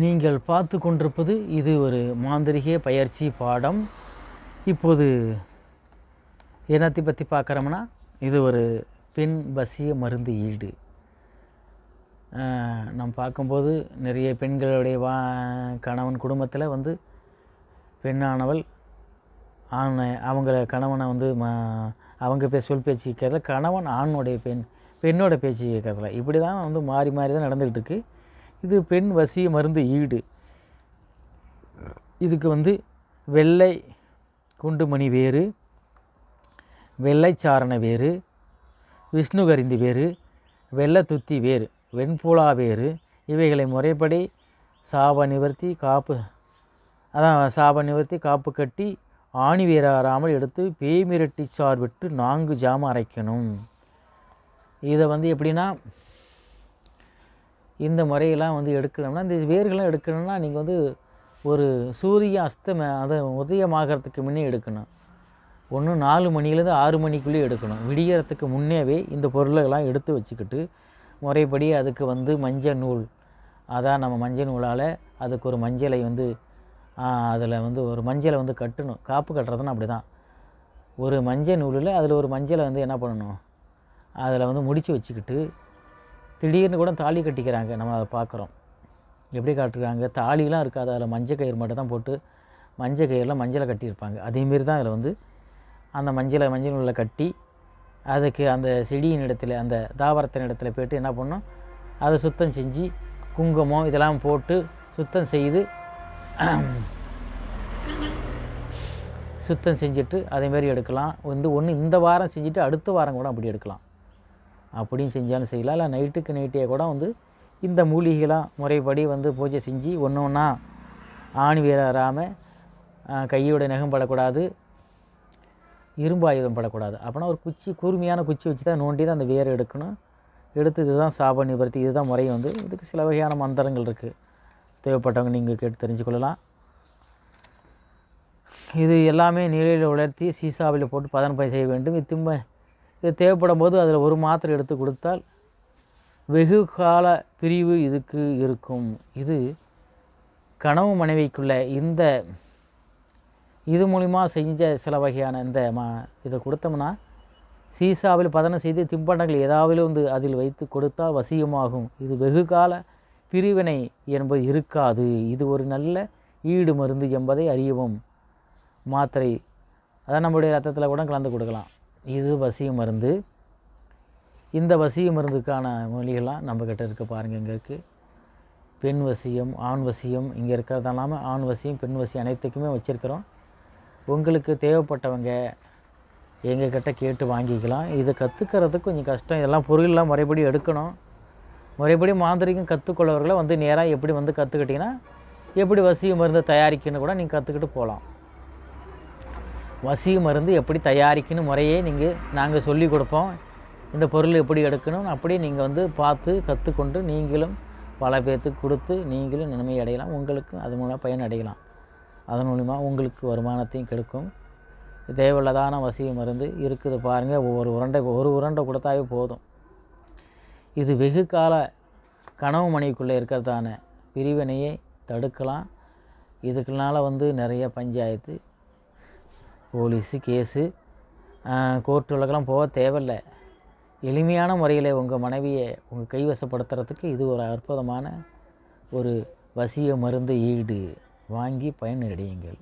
நீங்கள் பார்த்து கொண்டிருப்பது இது ஒரு மாந்திரிக பயிற்சி பாடம். இப்போது என்னத்தை பற்றி பார்க்குறோம்னா இது ஒரு பெண் பசிய மருந்து ஈடு. நம் நம்ம பார்க்கும்போது நிறைய பெண்களுடைய வா கணவன் குடும்பத்தில் வந்து பெண்ணானவள் ஆணை அவங்கள கணவனை வந்து ம அவங்க பே சொல் பேச்சு கேட்கறதில்ல கணவன் ஆணுடைய பெண் பெண்ணோட பேச்சு கேட்கறதில்ல இப்படி தான் வந்து மாறி மாறி தான் நடந்துக்கிட்டு இருக்குது இது பெண் வசிய மருந்து ஈடு. இதுக்கு வந்து வெள்ளை குண்டுமணி வேறு வெள்ளைச்சாரண வேறு விஷ்ணுகரிந்தி வேறு வெள்ளத்துத்தி வேறு வெண்புலா வேறு. இவைகளை முறைப்படி சாப நிவர்த்தி காப்பு அதான் சாப நிவர்த்தி காப்பு கட்டி ஆணி வேறாராமல் எடுத்து பேய் மிரட்டி சார் விட்டு நான்கு ஜாமம் அரைக்கணும். இதை வந்து எப்படின்னா இந்த முறையெல்லாம் வந்து எடுக்கணும்னா இந்த வேர்கள்லாம் எடுக்கணும்னா நீங்கள் வந்து ஒரு சூரிய அஸ்தம அதை உதயமாகறதுக்கு முன்னே எடுக்கணும். ஒன்று நாலு மணிலேருந்து ஆறு மணிக்குள்ளேயே எடுக்கணும். விடியறதுக்கு முன்னேவே இந்த பொருளெல்லாம் எடுத்து வச்சுக்கிட்டு முறைப்படி அதுக்கு வந்து மஞ்சள் நூல் அதான் நம்ம மஞ்சள் நூலால் அதுக்கு ஒரு மஞ்சளை வந்து அதில் வந்து ஒரு மஞ்சளை வந்து கட்டணும். காப்பு கட்டுறதுன்னு அப்படி தான் ஒரு மஞ்சள் நூலில் அதில் ஒரு மஞ்சளை வந்து என்ன பண்ணணும்? அதில் வந்து முடித்து வச்சுக்கிட்டு திடீர்னு கூட தாலி கட்டிக்கிறாங்க. நம்ம அதை பார்க்குறோம். எப்படி காட்டுறாங்க தாலிலாம் இருக்காது. அதில் மஞ்சள் கயிறு மட்டும் தான் போட்டு மஞ்சள் கயிறில் மஞ்சளை கட்டியிருப்பாங்க. அதேமாரி தான் அதில் வந்து அந்த மஞ்சளை மஞ்சள் நூலில் கட்டி அதுக்கு அந்த செடியின் இடத்துல அந்த தாவரத்தின் இடத்துல போய்ட்டு என்ன பண்ணோம்? அதை சுத்தம் செஞ்சு குங்குமம் இதெல்லாம் போட்டு சுத்தம் செய்து சுத்தம் செஞ்சுட்டு அதேமாரி எடுக்கலாம். வந்து ஒன்று இந்த வாரம் செஞ்சுட்டு அடுத்த வாரம் கூட அப்படி எடுக்கலாம். அப்படியும் செஞ்சாலும் செய்யலாம். இல்லை நைட்டுக்கு நைட்டே கூட வந்து இந்த மூலிகைலாம் முறைப்படி வந்து பூஜை செஞ்சு ஒன்று ஒன்றா ஆணி வீரராம கையோட நகம் படக்கூடாது இரும்பு ஆயுதம் படக்கூடாது. அப்படின்னா ஒரு குச்சி கூர்மையான குச்சி வச்சு தான் நோண்டி தான் அந்த வேர் எடுக்கணும். எடுத்து இதுதான் சாப நிவர்த்தி இதுதான் முறை வந்து. இதுக்கு சில வகையான மந்திரங்கள் இருக்குது தேவைப்பட்டவங்க நீங்கள் கேட்டு தெரிஞ்சுக்கொள்ளலாம் இது எல்லாமே நிலையில் உலர்த்தி சீசாவில் போட்டு பதன்பை செய்ய வேண்டும். இது திரும்ப இது தேவைப்படும் போது அதில் ஒரு மாத்திரை எடுத்து கொடுத்தால் வெகு கால பிரிவு இதுக்கு இருக்கும். இது கனவு மனைவிக்குள்ள இந்த இது மூலிமா செஞ்ச சில வகையான இந்த மா இதை கொடுத்தோம்னா சீசாவில் பதனம் செய்து தின்பண்டங்கள் ஏதாவது வந்து அதில் வைத்து கொடுத்தால் வசியமாகும். இது வெகு கால பிரிவினை என்பது இருக்காது. இது ஒரு நல்ல ஈடு மருந்து என்பதை அறியவும் மாத்திரை. அதான் நம்முடைய ரத்தத்தில் கூட கலந்து கொடுக்கலாம். இது வசிய மருந்து. இந்த வசிய மருந்துக்கான மொழிகள்லாம் நம்மக்கிட்ட இருக்க பாருங்கள் இங்கே இருக்குது பெண் வசியம் ஆண் வசியம் இங்கே இருக்கிறது இல்லாமல் ஆண் வசியம் பெண் வசியம் அனைத்துக்குமே வச்சுருக்கிறோம். உங்களுக்கு தேவைப்பட்டவங்க எங்கக்கிட்ட கேட்டு வாங்கிக்கலாம். இதை கற்றுக்கிறதுக்கு கொஞ்சம் கஷ்டம். இதெல்லாம் பொருள்லாம் முறைப்படி எடுக்கணும். முறைப்படி மாந்திரிகம் கற்றுக்கொள்ளவர்களை வந்து நேராக எப்படி வந்து கற்றுக்கிட்டிங்கன்னா எப்படி வசிய மருந்தை தயாரிக்கணும்னு கூட நீங்கள் கற்றுக்கிட்டு போகலாம். வசி மருந்து எப்படி தயாரிக்கணும் முறையே நீங்கள் நாங்கள் சொல்லி கொடுப்போம். இந்த பொருள் எப்படி எடுக்கணும் அப்படியே நீங்கள் வந்து பார்த்து கற்றுக்கொண்டு நீங்களும் பல பேர்த்துக்கு கொடுத்து நீங்களும் நன்மை அடையலாம். உங்களுக்கும் அது மூலம் பயன் அடையலாம். அதன் மூலிமா உங்களுக்கு வருமானத்தையும் கிடைக்கும். தேவையில்லாதான வசிய மருந்து இருக்குது பாருங்கள் ஒவ்வொரு உருண்டை ஒரு உருண்டை கொடுத்தாவே போதும். இது வெகு கால கனவு மணிக்குள்ளே இருக்கிறதான பிரிவினையை தடுக்கலாம். இதுக்குனால வந்து நிறைய பஞ்சாயத்து போலீஸு கேஸு கோர்ட்டு வழக்கெல்லாம் போக தேவையில்லை. எளிமையான முறையில் உங்கள் மனைவியை உங்கள் கைவசப்படுத்துறதுக்கு இது ஒரு அற்புதமான ஒரு வசிய மருந்து ஈடு. வாங்கி பயனடையுங்கள்.